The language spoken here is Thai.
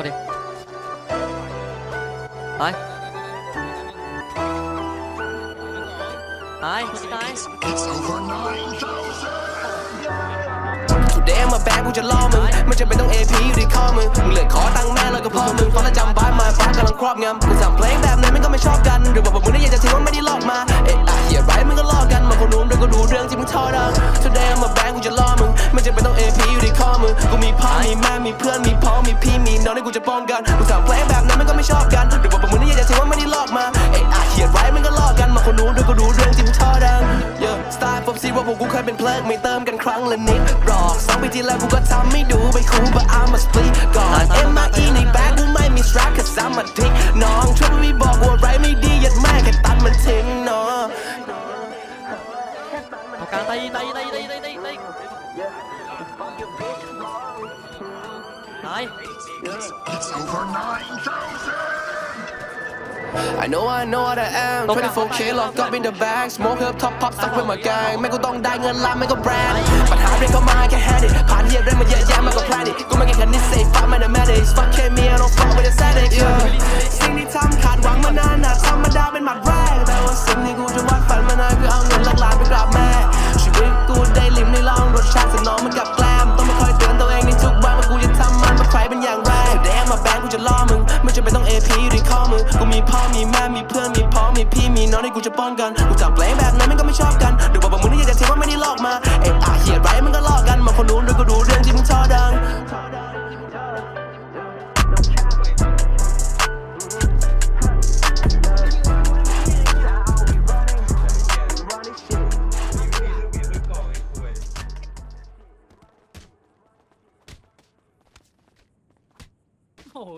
ดดิตายตายคนที่ตาย Today I'm a bad กูจะล่อมึงไม่จำเป็นต้อง AP อยู่ที่ข้อมึงมึงเหลือขอตังค์แม่แล้วก็พ่อมึงฟังแล้วจำบ้านมาฟ้ากำลังครอบงำกูสั่งเพลงแบบไหนมันก็ไม่ชอบกัน หรือว่าพวกมึงได้อยากจะทิ้งว่าไม่ได้ลอกมา เอ๊ะอะเหี้ยไรมึงก็ลอกกันมาคนนู้นด้วยก็ดูเรื่องที่มึงทอดัง Today I'm a bad กูจะล่อมึงไม่จำเป็นต้อง AP อยู่ที่ข้อมึงกูมีพ่อมีแม่มีเพื่อนมี มีพี่มีน้องที่กูจะป้องกันกูสั่งเพลงแบบนั้นมันก็ไม่ชอบกันหรือว่าพวกมึงได้อยากจะทิ้งว่าไม่ได้ลอกมาเอ๊ะอะเหี้ยไรมึงก็ลอกกันมาคนนู้ด้วยก็ดูเรื่องที่มึงทอดัง Yeah style ผมซีว่าพวกกูเคยเป็นเพลิงไม่เติมกันครั้งละนิดหรอกสองปีที่แล้วกูก็ทำไม่ดูไปคู but I'm a split ก่อน M I E ในแบ็คกูไม่มี strap cause I'm a dick น้องช่วยไม่บอกว่าไรไม่ดียัดแม่แค่ตัดมันทิ้งเนาะกลางตายตายตายตายตายตายต I know I know what I am 24K locked up in the bag smoke up top pop stuck with my gang แม่งกูต้องได้เงินล้านแม่งก็แบรนด์ปัญหาเรียนเข้ามาแค่ had it ผ่านเฮียเรื่องมาเยอะแยะมันก็ plan it กูไม่เก่งแค่นิสัย fuck mathematics fuck chemistry I don't fuck with aesthetics yeah สิ่งที่ทำขาดหวังมานานนะธรรมดาเป็นหมัดแรก กูมีพ่อมีแม่มีเพื่อนมีพ้อมีพี่มีน้องที่กูจะป้องกันกูจับเพลงแบบนั้นมันก็ไม่ชอบกันหรือว่าบางมึงนี่อยากจะเทว่าไม่ได้ลอกมาเอ๊ะอะเหี้ยไรมันก็ลอกกันมาคนนู้นด้วยก็ดูเรื่องที่มึงชอบดังโอ้โห